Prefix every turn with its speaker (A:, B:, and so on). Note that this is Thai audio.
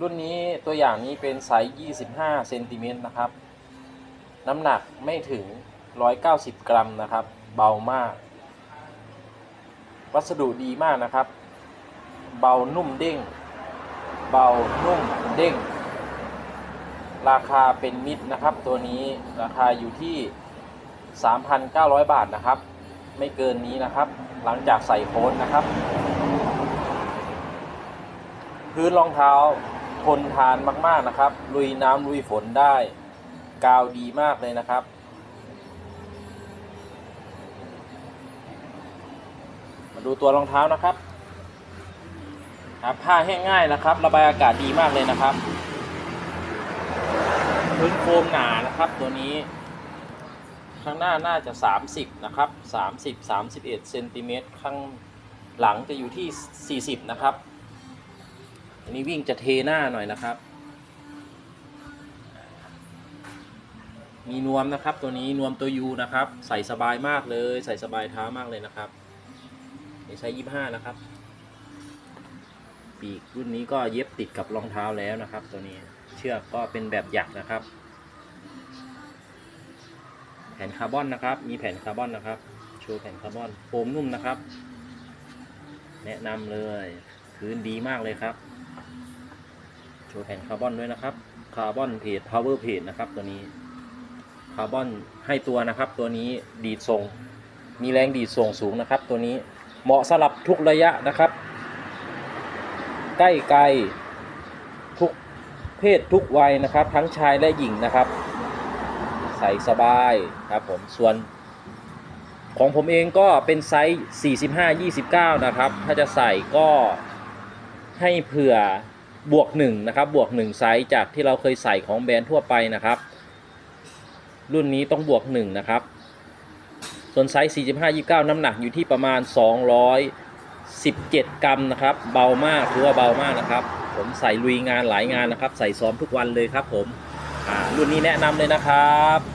A: รุ่นนี้ตัวอย่างนี้เป็นไซส์ 25 เซนติเมตรนะครับ น้ำหนักไม่ถึง 190 กรัมนะครับ เบามาก วัสดุดีมากนะครับ เบานุ่มเด้ง เบานุ่มเด้ง ราคาเป็นมิตรนะครับ ตัวนี้ราคาอยู่ที่ 3,900 บาทนะครับ ไม่เกินนี้นะครับ หลังจากใส่โค้ดนะครับพื้นรองเท้า ทนทานมาก ๆ นะครับ ลุยน้ำลุยฝนได้ กาวดีมากเลยนะครับ มาดูตัวรองเท้านะครับครับผ้าแห้งง่ายนะครับ ระบายอากาศดีมากเลยนะครับพื้นโคมหนานะครับตัวนี้ ข้างหน้าน่าจะ 30 นะครับ 30 31เซนติเมตรข้างหลังจะอยู่ที่ 40 นะครับ อันนี้วิ่งจะเทหน้าหน่อยนะครับ มีนวมนะครับตัวนี้นวมตัวยูนะครับ ใส่สบายมากเลย ใส่สบายเท้ามากเลยนะครับนี่ใช้ยี่ห้านะครับ ปีกรุ่นนี้ก็เย็บติดกับรองเท้าแล้วนะครับ ตัวนี้เชือกก็เป็นแบบหยักนะครับ แผ่นคาร์บอนนะครับ มีแผ่นคาร์บอนนะครับโชว์แผ่นคาร์บอนโฟมนุ่มนะครับ แนะนำเลยพื้นดีมากเลยครับ ชว์แผ่นคาร์บอนด้วยนะครับ คาร์บอนเพจพาวเวอร์เพจนะครับตัวนี้ คาร์บอนให้ตัวนะครับ ตัวนี้ดีดส่ง มีแรงดีดส่งสูงนะครับ ตัวนี้เหมาะสำหรับทุกระยะนะครับ ใกล้ไกลทุกเพศทุกวัยนะครับ ทั้งชายและหญิงนะครับ ใส่สบายครับผมส่วนของผมเองก็เป็นไซส์ 45 29 นะครับ ถ้าจะใส่ก็ให้เผื่อ บวก1นะครับบวก1ไซส์จากที่เราเคยใส่ของแบรนด์ทั่วไปนะครับ รุ่นนี้ต้องบวก1นะครับส่วนไซส์ 45 29 น้ำหนักอยู่ที่ประมาณ 217 กรัมนะครับ เบามากถือว่าเบามากนะครับ ผมใส่ลุยงานหลายงานนะครับ ใส่ซ้อมทุกวันเลยครับผมรุ่นนี้แนะนำเลยนะครับ